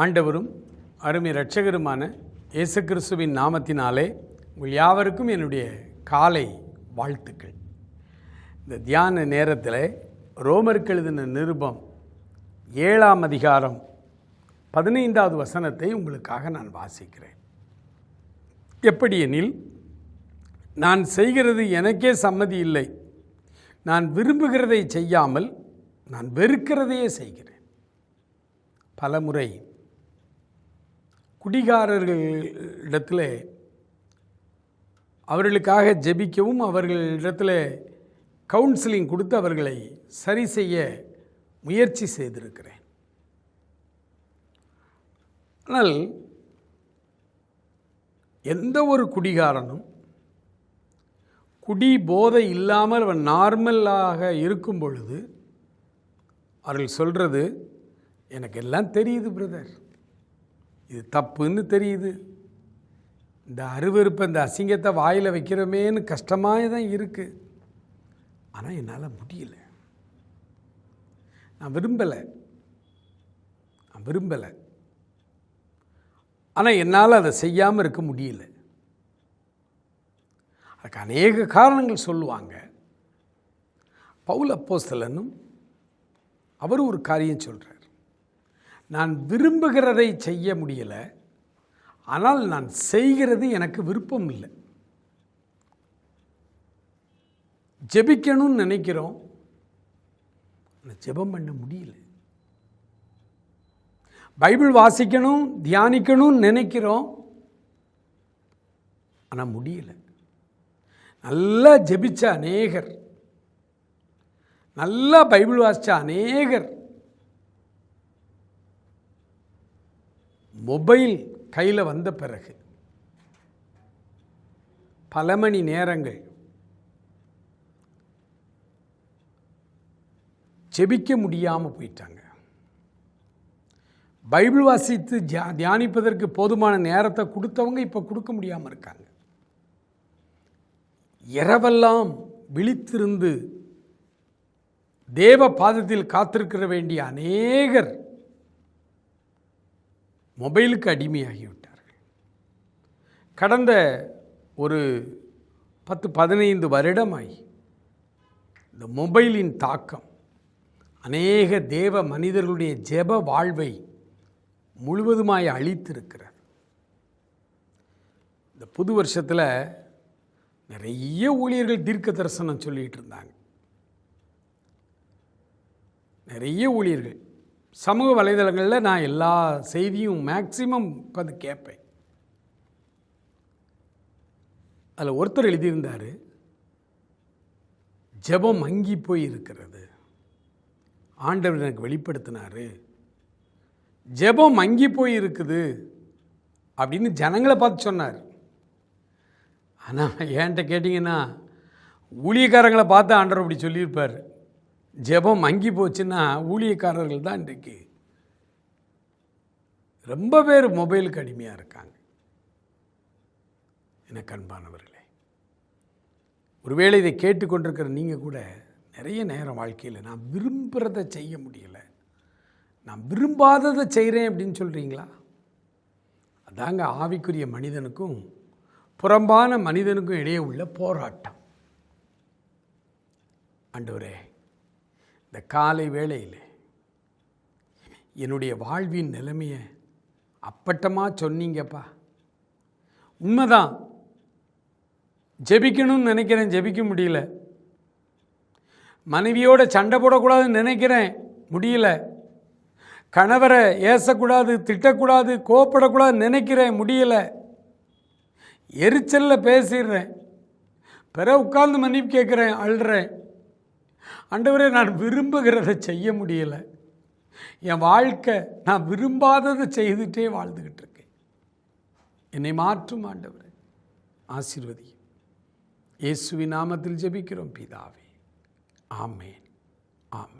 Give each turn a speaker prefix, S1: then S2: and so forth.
S1: ஆண்டவரும் அருமை இரட்சகருமான இயேசு கிறிஸ்துவின் நாமத்தினாலே உங்கள் யாவருக்கும் என்னுடைய காலை வாழ்த்துக்கள். இந்த தியான நேரத்தில் ரோமருக்கு எழுதின நிருபம் ஏழாம் அதிகாரம் பதினைந்தாவது வசனத்தை உங்களுக்காக நான் வாசிக்கிறேன். எப்படியெனில் நான் செய்கிறது எனக்கே சம்மதி இல்லை. நான் விரும்புகிறதை செய்யாமல் நான் வெறுக்கிறதையே செய்கிறேன். பலமுறை குடிகாரர்களிடத்தில் அவர்களுக்காக ஜெபிக்கவும் அவர்களிடத்தில் கவுன்சிலிங் கொடுத்து அவர்களை சரி செய்ய முயற்சி செய்திருக்கிறேன். ஆனால் எந்த ஒரு குடிகாரனும் குடி போதை இல்லாமல் அவன் நார்மலாக இருக்கும் பொழுது அவர்கள் சொல்கிறது எனக்கு எல்லாம் தெரியுது பிரதர். இது தப்புன்னு தெரியுது. இந்த அருவருப்பை இந்த அசிங்கத்தை வாயில் வைக்கிறோமேன்னு கஷ்டமாக தான் இருக்குது ஆனால் என்னால் முடியல. நான் விரும்பலை. நான் விரும்பலை. ஆனால் என்னால் அதை செய்யாமல் இருக்க முடியல. அதுக்கு அநேக காரணங்கள் சொல்லுவாங்க. பவுல் அப்போஸ்தலனும் அவர் ஒரு காரியம் சொல்கிறார் நான் விரும்புகிறதை செய்ய முடியலை. ஆனால் நான் செய்கிறது எனக்கு விருப்பம் இல்லை. ஜெபிக்கணும்னு நினைக்கிறோம். ஆனால் ஜெபம் பண்ண முடியல. பைபிள் வாசிக்கணும் தியானிக்கணும்னு நினைக்கிறோம். ஆனால் முடியல. நல்லா ஜெபிச்ச அநேகர். நல்லா பைபிள் வாசித்த அநேகர். மொபைல் கையில் வந்த பிறகு பல மணி நேரங்கள் ஜெபிக்க முடியாமல் போயிட்டாங்க. பைபிள் வாசித்து தியா தியானிப்பதற்கு போதுமான நேரத்தை கொடுத்தவங்க இப்போ கொடுக்க முடியாமல் இருக்காங்க. இரவெல்லாம் விழித்திருந்து தேவ பாதத்தில் காத்திருக்கிற வேண்டிய அநேகர் மொபைலுக்கு அடிமையாகிவிட்டார்கள். கடந்த ஒரு பத்து பதினைந்து வருடமாய் இந்த மொபைலின் தாக்கம் அநேக தேவ மனிதர்களுடைய ஜெப வாழ்வை முழுவதுமாய் அழித்திருக்கிறார் இந்த புது வருஷத்தில் நிறைய ஊழியர்கள் தீர்க்க தரிசனம் சொல்லிகிட்டு இருந்தாங்க. நிறைய ஊழியர்கள். சமூக வலைதளங்களில் நான் எல்லா செய்தியும் மேக்சிமம் உட்காந்து கேட்பேன். அதில் ஒருத்தர் எழுதியிருந்தார் ஜெபம் மங்கி போய் இருக்கிறது. ஆண்டவர் எனக்கு வெளிப்படுத்தினார். ஜெபம் மங்கி போய் இருக்குது. அப்படின்னு ஜனங்களை பார்த்து சொன்னார். ஆனால் ஏன்ட்ட கேட்டிங்கன்னா ஊழியக்காரங்களை பார்த்து ஆண்டவர் அப்படி சொல்லியிருப்பார். ஜெபம் மங்கி போச்சுன்னா ஊழியக்காரர்கள் தான் இன்றைக்கு. ரொம்ப பேர் மொபைலுக்கு அடிமையாக இருக்காங்க. எனக்கு அன்பானவர்களே ஒருவேளை இதை கேட்டுக்கொண்டிருக்கிற நீங்கள் கூட நிறைய நேரம் வாழ்க்கையில் நான் விரும்புகிறத செய்ய முடியலை. நான் விரும்பாததை செய்கிறேன் அப்படின்னு சொல்கிறீங்களா அதாங்க ஆவிக்குரிய மனிதனுக்கும் புறம்பான மனிதனுக்கும் இடையே உள்ள போராட்டம். ஆண்டவரே இந்த காலை வேளையில் என்னுடைய வாழ்வின் நிலைமையை அப்பட்டமாக சொன்னீங்கப்பா. உண்மைதான். ஜெபிக்கணும்னு நினைக்கிறேன் ஜெபிக்க முடியல. மனைவியோட சண்டை போடக்கூடாதுன்னு நினைக்கிறேன் முடியல. கணவரை ஏசக்கூடாது திட்டக்கூடாது கோப்படக்கூடாது நினைக்கிறேன் முடியல. எரிச்சலில் பேசிடுறேன். பிற உட்கார்ந்து மன்னிப்பு கேட்குறேன் அழுறேன். ஆண்டவரே நான் விரும்புகிறத செய்ய முடியல. என் வாழ்க்கை நான் விரும்பாததை செய்துட்டே வாழ்ந்துக்கிட்டு இருக்கேன். என்னை மாற்றும் ஆண்டவரே ஆசீர்வதியும். இயேசுவின் நாமத்தில் ஜெபிக்கிறோம் பிதாவே. ஆமேன். ஆமேன்.